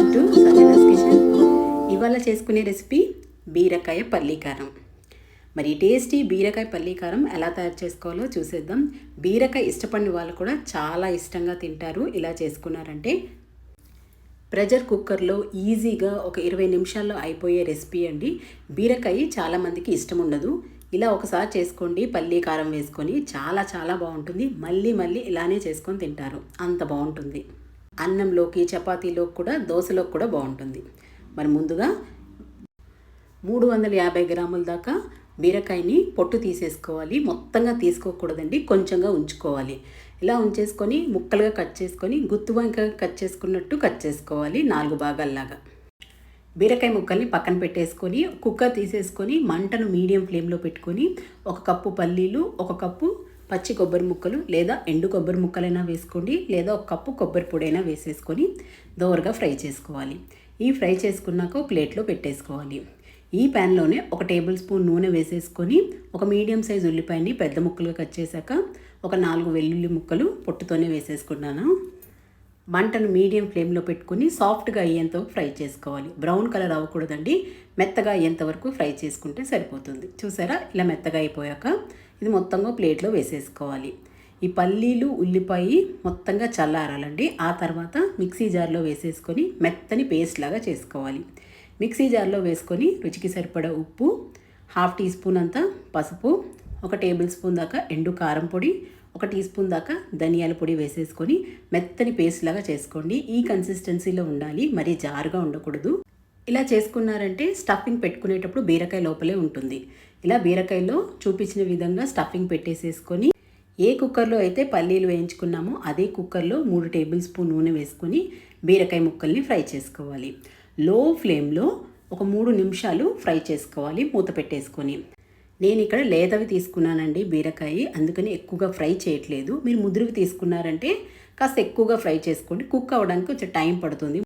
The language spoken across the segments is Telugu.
Welcome to Sanjana's kitchen. ఇవాళ చేసుకునే రెసిపీ బీరకాయ పల్లీకారం మరి టేస్టీ బీరకాయ పల్లీకారం ఎలా తయారు చేసుకోవాలో చూసేద్దాం. బీరకాయ ఇష్టపడిన వాళ్ళు కూడా చాలా ఇష్టంగా తింటారు. ఇలా చేసుకున్నారంటే ప్రెషర్ కుక్కర్లో ఈజీగా ఒక ఇరవై నిమిషాల్లో అయిపోయే రెసిపీ అండి. బీరకాయ చాలామందికి ఇష్టం ఉండదు. ఇలా ఒకసారి చేసుకోండి. పల్లీ కారం వేసుకొని చాలా చాలా బాగుంటుంది. మళ్ళీ మళ్ళీ ఇలానే చేసుకొని తింటారు. అంత బాగుంటుంది. అన్నంలోకి చపాతీలోకి కూడా దోశలోకి కూడా బాగుంటుంది. మరి ముందుగా మూడు వందల యాభై గ్రాముల దాకా బీరకాయని పొట్టు తీసేసుకోవాలి. మొత్తంగా తీసుకోకూడదండి. కొంచెంగా ఉంచుకోవాలి. ఇలా ఉంచేసుకొని ముక్కలుగా కట్ చేసుకొని గుత్తు వంక కట్ చేసుకున్నట్టు కట్ చేసుకోవాలి నాలుగు భాగాల్లాగా. బీరకాయ ముక్కల్ని పక్కన పెట్టేసుకొని కుక్కర్ తీసేసుకొని మంటను మీడియం ఫ్లేమ్లో పెట్టుకొని ఒక కప్పు పల్లీలు ఒక కప్పు పచ్చి కొబ్బరి ముక్కలు లేదా ఎండు కొబ్బరి ముక్కలైనా వేసుకోండి లేదా ఒక కప్పు కొబ్బరి పొడైనా వేసేసుకొని దోరగా ఫ్రై చేసుకోవాలి. ఈ ఫ్రై చేసుకున్నాక ప్లేట్లో పెట్టేసుకోవాలి. ఈ ప్యాన్లోనే ఒక టేబుల్ స్పూన్ నూనె వేసేసుకొని ఒక మీడియం సైజ్ ఉల్లిపాయని పెద్ద ముక్కలుగా కట్ చేశాక ఒక నాలుగు వెల్లుల్లి ముక్కలు పొట్టుతోనే వేసేసుకున్నాను. మంటను మీడియం ఫ్లేమ్లో పెట్టుకుని సాఫ్ట్గా అయ్యేంతవరకు ఫ్రై చేసుకోవాలి. బ్రౌన్ కలర్ అవ్వకూడదండి. మెత్తగా అయ్యేంతవరకు ఫ్రై చేసుకుంటే సరిపోతుంది. చూసారా? ఇలా మెత్తగా అయిపోయాక ఇది మొత్తంగా ప్లేట్లో వేసేసుకోవాలి. ఈ పల్లీలు ఉల్లిపాయ మొత్తంగా చల్లారాలండి. ఆ తర్వాత మిక్సీ జార్లో వేసేసుకొని మెత్తని పేస్ట్ లాగా చేసుకోవాలి. మిక్సీ జార్లో వేసుకొని రుచికి సరిపడా ఉప్పు హాఫ్ టీ స్పూన్ అంతా పసుపు ఒక టేబుల్ స్పూన్ దాకా ఎండు కారం పొడి ఒక టీ స్పూన్ దాకా ధనియాల పొడి వేసేసుకొని మెత్తని పేస్ట్ లాగా చేసుకోండి. ఈ కన్సిస్టెన్సీలో ఉండాలి మరీ జారుగా ఉండకూడదు. ఇలా చేసుకున్నారంటే స్టఫింగ్ పెట్టుకునేటప్పుడు బీరకాయ లోపలే ఉంటుంది. ఇలా బీరకాయలో చూపించిన విధంగా స్టఫింగ్ పెట్టేసేసుకొని ఏ కుక్కర్లో అయితే పల్లీలు వేయించుకున్నామో అదే కుక్కర్లో మూడు టేబుల్ స్పూన్ నూనె వేసుకొని బీరకాయ ముక్కల్ని ఫ్రై చేసుకోవాలి. లో ఫ్లేమ్లో ఒక మూడు నిమిషాలు ఫ్రై చేసుకోవాలి మూత పెట్టేసుకొని. నేను ఇక్కడ లేతవి తీసుకున్నానండి బీరకాయ అందుకని ఎక్కువగా ఫ్రై చేయట్లేదు. మీరు ముదురువి తీసుకున్నారంటే కాస్త ఎక్కువగా ఫ్రై చేసుకోండి. కుక్ అవ్వడానికి కొంచెం టైం పడుతుంది.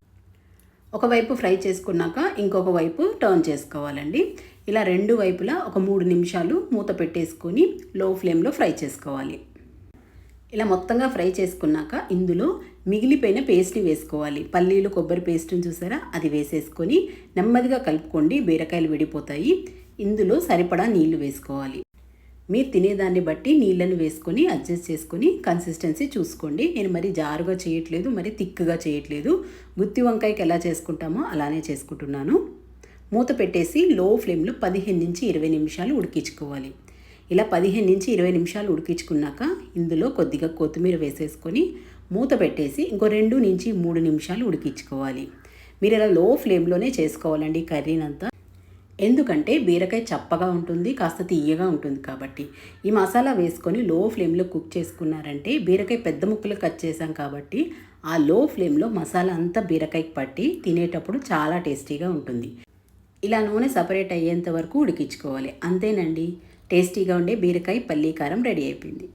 ఒకవైపు ఫ్రై చేసుకున్నాక ఇంకొక వైపు టర్న్ చేసుకోవాలండి. ఇలా రెండు వైపులా ఒక మూడు నిమిషాలు మూత పెట్టేసుకొని లో ఫ్లేమ్లో ఫ్రై చేసుకోవాలి. ఇలా మొత్తంగా ఫ్రై చేసుకున్నాక ఇందులో మిగిలిపోయిన పేస్ట్ని వేసుకోవాలి. పల్లీలు కొబ్బరి పేస్ట్ని చూసారా? అది వేసేసుకొని నెమ్మదిగా కలుపుకోండి. బీరకాయలు విడిపోతాయి. ఇందులో సరిపడా నీళ్ళు వేసుకోవాలి. మీరు తినేదాన్ని బట్టి నీళ్ళని వేసుకొని అడ్జస్ట్ చేసుకొని కన్సిస్టెన్సీ చూసుకోండి. నేను మరి జారుగా చేయట్లేదు మరి థిక్గా చేయట్లేదు. గుత్తి వంకాయకి ఎలా చేసుకుంటామో అలానే చేసుకుంటున్నాను. మూత పెట్టేసి లో ఫ్లేమ్లో పదిహేను నుంచి ఇరవై నిమిషాలు ఉడికించుకోవాలి. ఇలా పదిహేను నుంచి ఇరవై నిమిషాలు ఉడికించుకున్నాక ఇందులో కొద్దిగా కొత్తిమీర వేసేసుకొని మూత పెట్టేసి ఇంకో రెండు నుంచి మూడు నిమిషాలు ఉడికించుకోవాలి. మీరు ఇలా లో ఫ్లేమ్లోనే చేసుకోవాలండి కర్రీనంతా. ఎందుకంటే బీరకాయ చప్పగా ఉంటుంది కాస్త తీయగా ఉంటుంది కాబట్టి. ఈ మసాలా వేసుకొని లో ఫ్లేమ్లో కుక్ చేసుకున్నారంటే బీరకాయ పెద్ద ముక్కలు కట్ చేసాం కాబట్టి ఆ లో ఫ్లేమ్లో మసాలా అంతా బీరకాయకి పట్టి తినేటప్పుడు చాలా టేస్టీగా ఉంటుంది. ఇలా నూనె సపరేట్ అయ్యేంత వరకు ఉడికించుకోవాలి. అంతేనండి. టేస్టీగా ఉండే బీరకాయ పల్లీ కారం రెడీ అయిపోయింది.